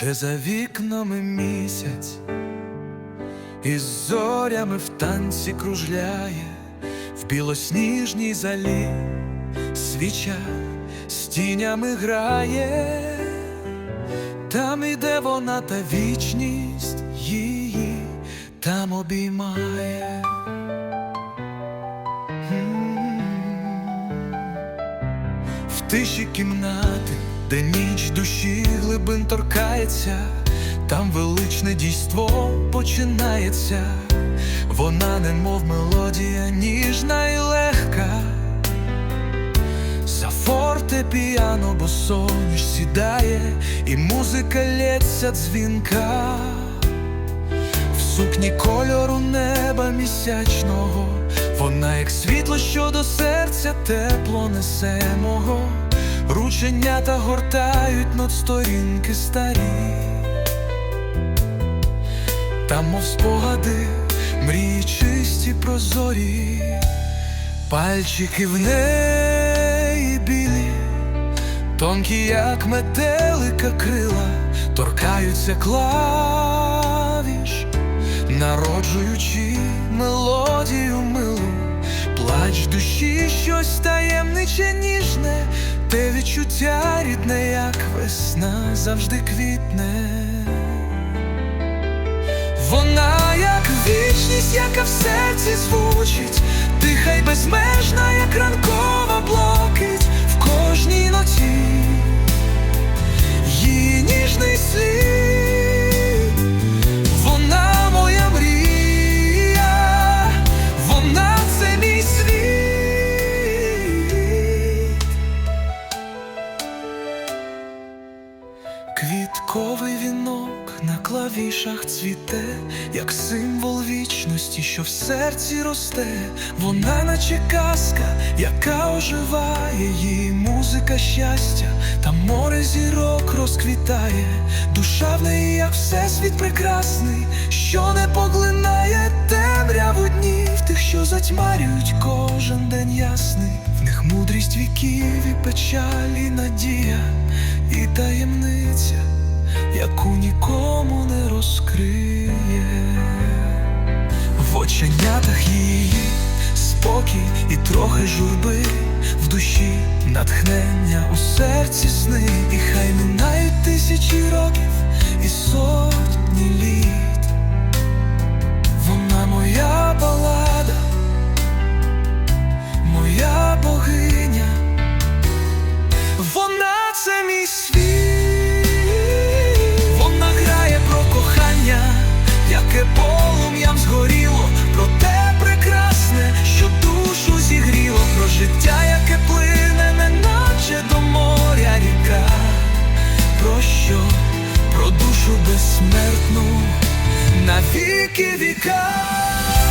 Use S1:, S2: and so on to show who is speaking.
S1: де за вікнами місяць, із зорями в танці кружляє, в білосніжній залі свіча з тінями грає, там іде вона та вічність її там обіймає. В тиші кімнати, де ніч душі глибин торкається, там величне дійство починається, вона немов мелодія ніжна і легка, за фортепіано босоніж сідає, і музика лється дзвінка, в сукні кольору неба місячного, вона як світло, що до серця тепло несе мого, рученята гортають над сторінки старі, там, мов спогади, мрії чисті прозорі, пальчики в неї білі, тонкі, як метелика крила, торкаються клавіш, народжуючи мелодію милу, плач душі, щось таємниче ніжне, те відчуття рідне, як весна завжди квітне. Вона як вічність, яка в серці звучить, Квітковий вінок на клавішах цвіте, як символ вічності, що в серці росте, вона наче казка, яка оживає, її музика щастя, та море зірок розквітає, душа в неї, як всесвіт прекрасний, що не поглинає темряву днів, тих, що затьмарюють кожен день ясний, в них мудрість віків і печаль, і надія, і таємниця яку нікому не розкриє, в оченятах її спокій і трохи журби, в душі натхнення у серці сни, і хай минають тисячі років душу безсмертну на віки віка.